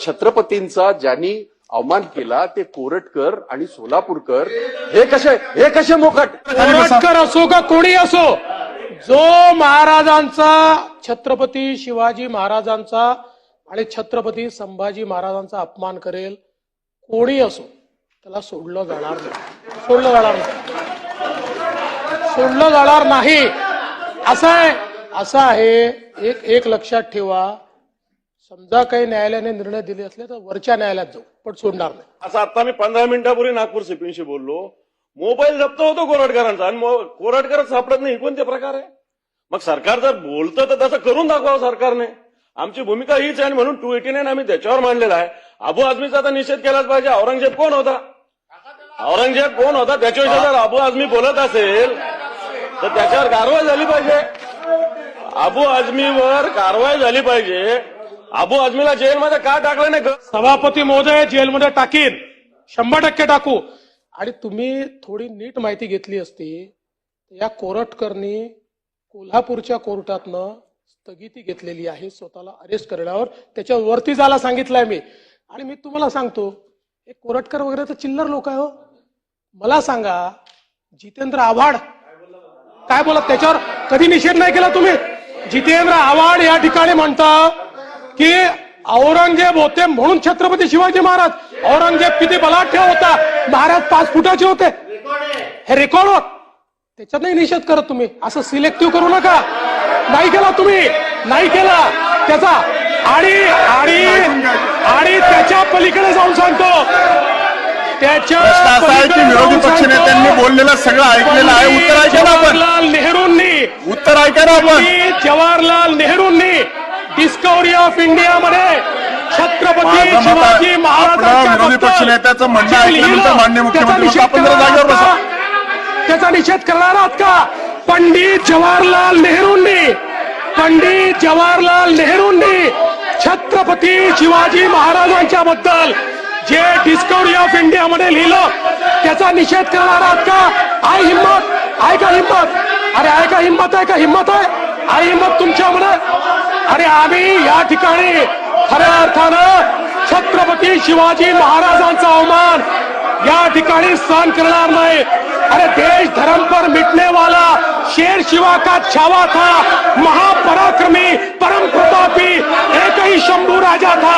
छत्रपतींचा ज्यांनी अवमान केला ते कोरटकर आणि सोलापूरकर हे कसे हे कसे मोकट? कोरटकर असो का कोणी असो जो महाराजांचा छत्रपती शिवाजी महाराजांचा आणि छत्रपती संभाजी महाराजांचा अपमान करेल कोणी असो त्याला सोडलं जाणार नाही. सोडलं जाणार नाही. सोडलं जाणार नाही. असं आहे असं आहे. एक एक लक्षात ठेवा. समजा काही न्यायालयाने निर्णय दिले असले तर वरच्या न्यायालयात जाऊ पण सोडणार नाही. असं आता मी पंधरा मिनिटापूर्वी नागपूर सिपींशी बोललो. मोबाईल जप्त होतो कोरटकरांचा आणि कोरटकर सापडत नाही. हे कोणते प्रकार आहे? मग सरकार जर बोलतं तर तसं करून दाखवावं सरकारने. आमची भूमिका हीच आहे आणि म्हणून टू एटी नाईन आम्ही त्याच्यावर मांडलेला आहे. अबू आझमीचा आता निषेध केलाच पाहिजे. औरंगजेब कोण होता? औरंगजेब कोण होता? त्याच्याविषयी जर अबू आझमी बोलत असेल तर त्याच्यावर कारवाई झाली पाहिजे. अबू आझमीवर कारवाई झाली पाहिजे. अबू आजमीला जेलमध्ये का टाकलं नाही ग- सभापती महोदय जेलमध्ये टाकीन. शंभर टक्के टाकू. आणि तुम्ही थोडी नीट माहिती घेतली असती या कोरटकरनी कोल्हापूरच्या कोर्टातनं स्थगिती घेतलेली आहे स्वतःला अरेस्ट करण्यावर. त्याच्या वरती जायला सांगितलंय मी. आणि मी तुम्हाला सांगतो हे कोरटकर वगैरे तर चिल्लर लोक आहे हो. मला सांगा जितेंद्र आव्हाड काय बोला त्याच्यावर कधी निषेध नाही केला तुम्ही? जितेंद्र आव्हाड या ठिकाणी म्हणता की औरंगजेब होते म्हणून छत्रपती शिवाजी महाराज. औरंगजेब किती बलाढ्य होता. महाराज पाच फुटाचे होते. हे रेकॉर्ड होत त्याच्यात नाही निषेध करत तुम्ही. असं सिलेक्टिव्ह करू नका. नाही केला तुम्ही. नाही केला. त्याचा आणि आणि आणि त्याच्या पलीकडे जाऊन सांगतो. त्याच्या विरोधी पक्षनेत्यांनी बोललेलं सगळं ऐकलेलं आहे. उत्तर ऐका ना आपण. जवाहरलाल नेहरूंनी. उत्तर ऐका ना आपण. जवाहरलाल नेहरूंनी डिस्कवरी ऑफ इंडिया मध्ये छत्रपती शिवाजी महाराजांच्या विरोधी म्हणणं ऐकल्यानंतर मुख्यमंत्री आपण जरा जागेवर बसा. आहात का? त्याचा निषेध करणार आहात का? पंडित जवाहरलाल नेहरूंनी पंडित जवाहरलाल नेहरूंनी छत्रपती शिवाजी महाराजांच्या बद्दल जे डिस्कवरी ऑफ इंडिया मध्ये लिहिलं त्याचा निषेध करणार आहात का? आहे हिंमत आहे का हिंमत? अरे आहे का हिंमत आहे का हिंमत आहे? आहे हिंमत तुमच्यामध्ये अरे आम्ही या ठिकाणी खऱ्या अर्थानं छत्रपती शिवाजी महाराजांचा अवमान या ठिकाणी सहन करणार नाही. अरे देश धर्म पर मिटने वाला शेर शिवा का छावा था? महापराक्रमी परम प्रतापी एक ही शंभू राजा था?